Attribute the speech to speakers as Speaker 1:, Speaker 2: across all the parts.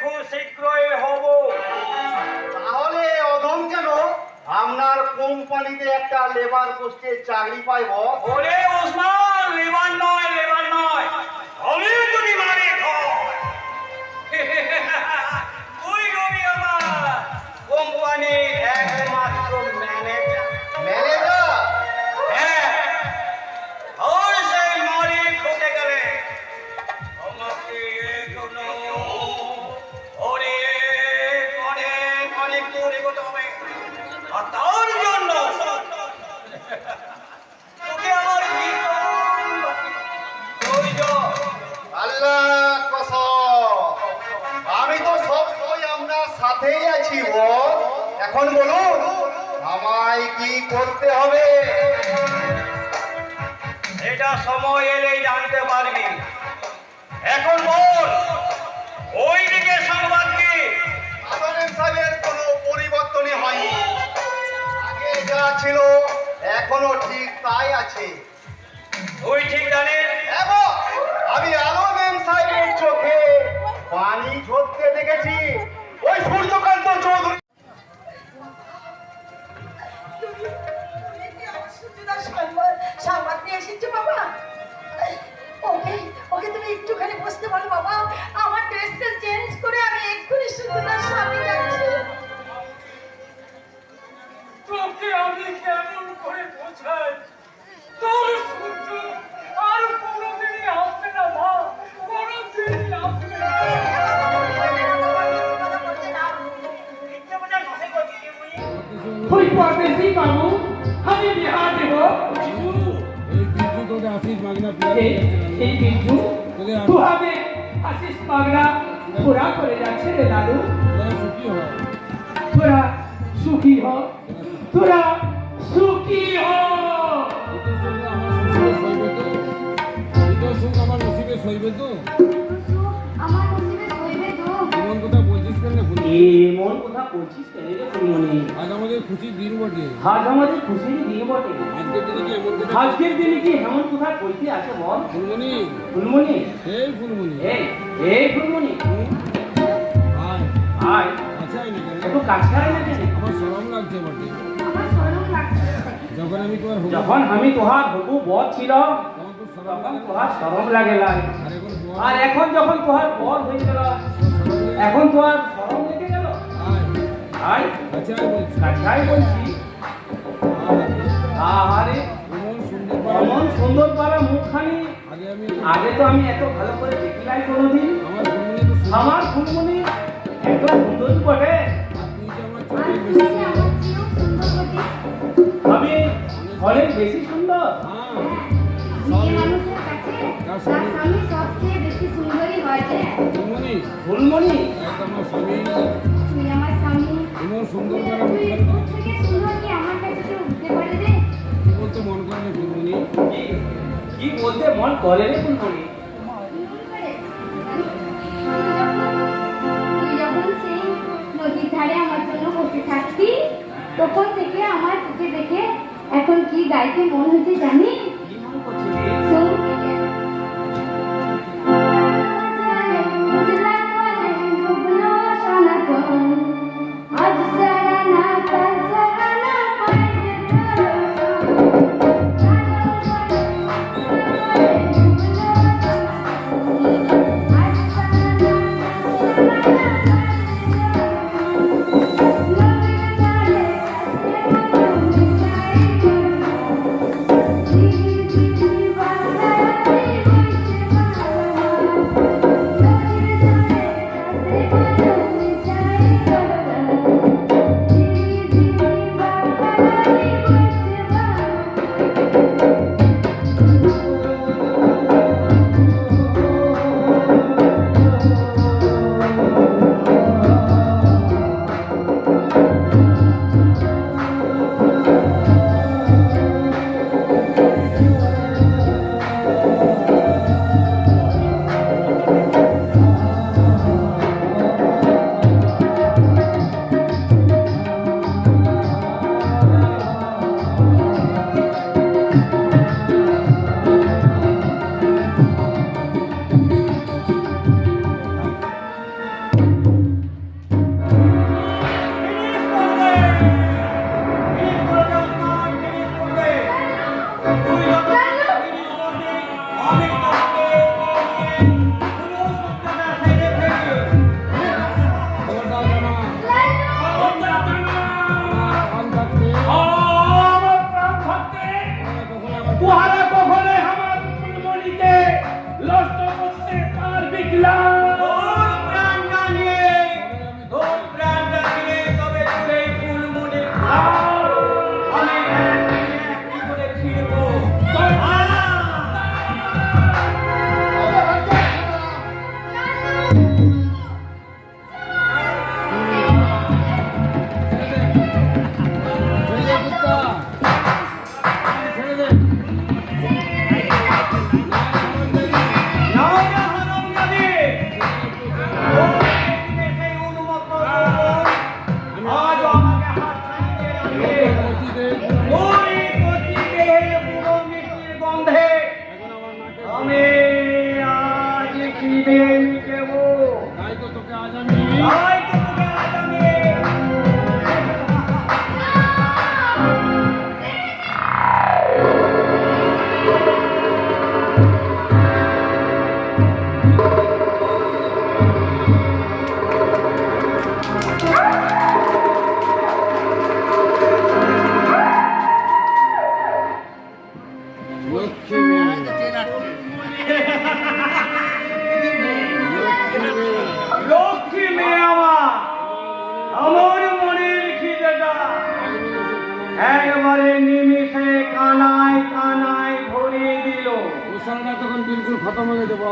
Speaker 1: খুব শীঘ্রই হব।
Speaker 2: তাহলে অধম কেন? আপনার কোম্পানিতে একটা লেবার পোস্টে চাকরি পাইব।
Speaker 1: ওরে ওসমান লেবার নয় লেবার নয়। আমি যদি তুই রবি আমার। কোম্পানির
Speaker 2: সাথেই আছি বল এখন বলুন আমায় কি করতে হবে?
Speaker 1: এটা সময় এলেই জানতে পারবি। এখন বল ওই দিকে সংবাদ কি?
Speaker 2: সাহেবের কোনো পরিবর্তনই হয়নি। আগে যা ছিল এখনও ঠিক তাই আছে।
Speaker 1: তুই ঠিক জানিস?
Speaker 2: এবং আমি আলম সাহেবের চোখে পানি ঝরতে দেখেছি। ওই সূর্যকান্ত চৌধুরী।
Speaker 3: ওকে ওকে তুমি একটুখানি বসতে বলো বাবা। আমার ড্রেসটা চেঞ্জ করে আমি এক্ষুনি
Speaker 4: এই
Speaker 5: এই বিজু তু হবে আশিস মাগনা পুরা করে যাচ্ছে রে লালু।
Speaker 4: তোরা সুখী হ।
Speaker 5: তোরা সুখী হ। সুখী হ।
Speaker 4: তোর আমার নসিবে সইবে তো? বলছিস কেন
Speaker 5: কথা বলছিস কেন? রে ফুলমণি
Speaker 4: আজ আমাদের খুশির দিন বটে।
Speaker 5: আজ আমাদের খুশির দিন বটে।
Speaker 4: আজকের দিনে কি এমন কথা?
Speaker 5: আজকের দিনে কি এমন কথা কইতে আছে বল?
Speaker 4: ফুলমণি।
Speaker 5: ফুলমণি?
Speaker 4: এই ফুলমণি।
Speaker 5: এই এই ফুলমণি।
Speaker 4: আয়।
Speaker 5: আয়।
Speaker 4: আচ্ছা আয় না
Speaker 5: একটু কাছে আয় না কেন?
Speaker 4: আমার সরম লাগছে বটে।
Speaker 3: আমার শরম লাগছে
Speaker 4: যখন আমি তোমার হব
Speaker 5: যখন আমি তোহার হবু বধ ছিল
Speaker 4: তখন তো সরম লাগে।
Speaker 5: তোহার সরম লাগে
Speaker 4: আর এখন বল,
Speaker 5: আর যখন তোহার বধ হয়ে গেল। এখন তোহার সরম লেগে গেল
Speaker 4: বলছি
Speaker 5: কাছাই বলছি
Speaker 4: আয়।
Speaker 5: আরে
Speaker 4: এমন সুন্দর পাড়া।
Speaker 5: মুখখানি
Speaker 4: আগে
Speaker 5: তো আমি এত ভালো করে দেখি নাই কোনোদিন
Speaker 4: আমার তো।
Speaker 5: আমার এত সুন্দর বটে
Speaker 4: আর
Speaker 3: আর
Speaker 5: আমি অনেক বেশি সুন্দর
Speaker 3: তার স্বামী সবচেয়ে বেশি সুন্দরই হয় যে
Speaker 4: ফুলমণি আমার স্বামী।
Speaker 3: তুই আমার স্বামী।
Speaker 4: এমন সুন্দর
Speaker 3: তোর থেকে সুন্দর কি আমার কাছে কেউ উঠতে পারে রে
Speaker 4: কি বলতে মন করে না ফুলমণি
Speaker 5: কি বলতে মন করে রে ফুলমণি
Speaker 3: ধারে আমার জন্য বসে থাকতি তখন থেকে আমার তোকে দেখে এখন কি গাইতে মন হচ্ছে জানিস?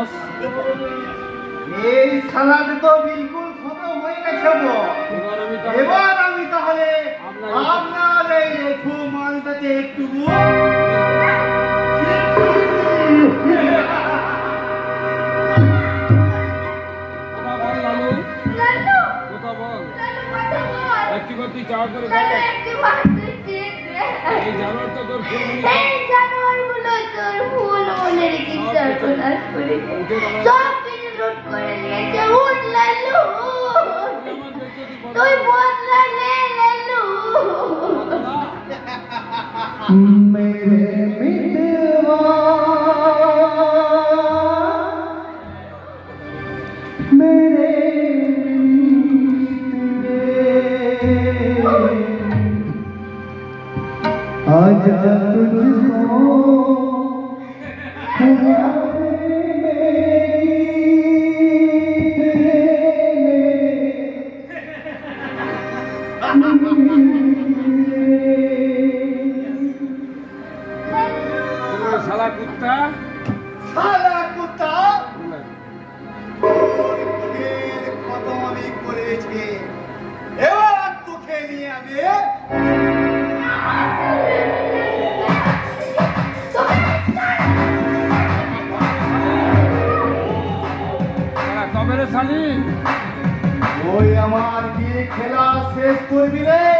Speaker 4: বস।
Speaker 2: এই সালাদ তো বিলকুল খতম হয়ে গেছে বস
Speaker 4: এবার আমি তাহলে আপনার
Speaker 2: এই রেখু মালটাকে একটু
Speaker 4: একটি করতে চাওয়া করে এই জানোয়ার তো তোর
Speaker 3: এই জানোয়ারগুলো তোর ফুলের কি সর্বনাশ করে সব কিছু লুট করে নিয়েছে উঠ লালু তুই বদলা নে লালু মেরে
Speaker 2: आजा तुझको Hello. করবি রে।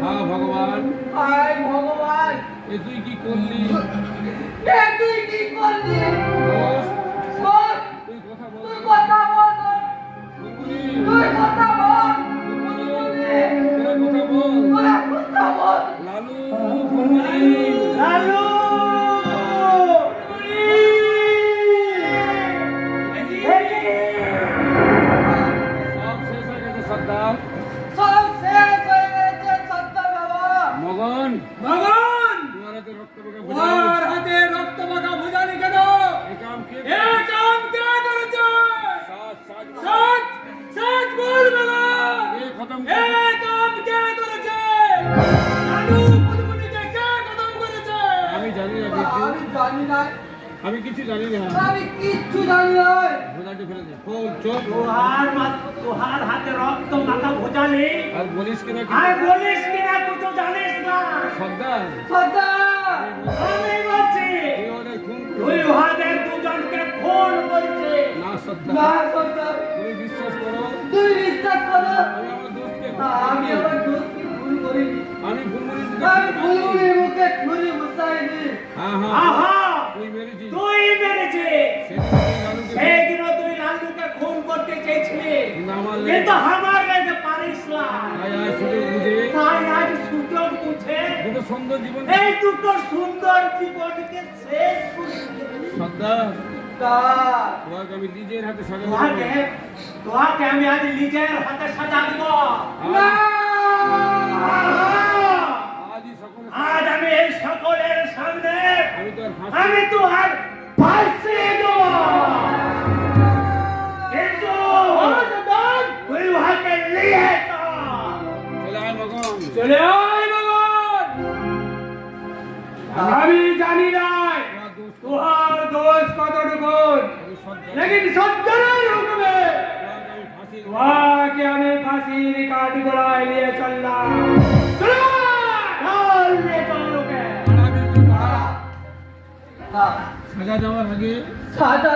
Speaker 6: হ্যাঁ
Speaker 4: ভগবান।
Speaker 6: ভগবান।
Speaker 4: এ তুই কি করলি?
Speaker 7: 멀리
Speaker 4: আমি কিছু জানি না।
Speaker 7: আমি কিচ্ছু জানি না
Speaker 4: ভোজাটি ফেলে দে। খোল চোখ
Speaker 1: তোহার তোহার হাতে রক্ত মাথা ভোজা
Speaker 4: আর বলিস কিনা
Speaker 1: আর বলিস কিনা তুই তো জানিস না।
Speaker 4: সর্দার।
Speaker 7: সর্দার।
Speaker 1: আমি বলছি।
Speaker 4: তুই
Speaker 1: ওহাদের দুজনকে খুন করছিস
Speaker 4: না সর্দার।
Speaker 7: না সর্দার। তুই বিশ্বাস
Speaker 1: আহা।
Speaker 4: তুই মেরেছিস। সেদিন তুই লালুকে
Speaker 1: খুন করতে চেয়েছিলি। কিন্তু আমার লেগে পারিস না।
Speaker 4: তাই আজ সুযোগ বুঝে। দুটো সুন্দর জীবন
Speaker 1: এই দুটো সুন্দর জীবনকে শেষ করে
Speaker 4: সর্দার। তোমাকে আমি নিজের হাতে সাজা
Speaker 1: তোহাকে তোহাকে আমি আজ নিজের হাতে সাজা দিব।
Speaker 7: না!
Speaker 1: আজ আমি এই সকলের সামনে
Speaker 4: আমি তো আর ফাঁসি
Speaker 1: আমি তোহার ফাঁসি দেব। কিন্তু উহাকে নিয়ে চলে।
Speaker 4: আয় মগন
Speaker 5: আমি জানি না
Speaker 4: তোমার দোষ
Speaker 5: কতটুকু। লেকিন সজ্জনের হুকুমে
Speaker 4: তোমাকে আমি ফাঁসি
Speaker 5: ফাঁসির কাঠ গোড়ায় নিয়ে চললাম।
Speaker 1: ওকে
Speaker 4: মারাবি তো মারা।
Speaker 7: হ্যাঁ
Speaker 4: সাজা দেওয়ার আগে
Speaker 7: সাজা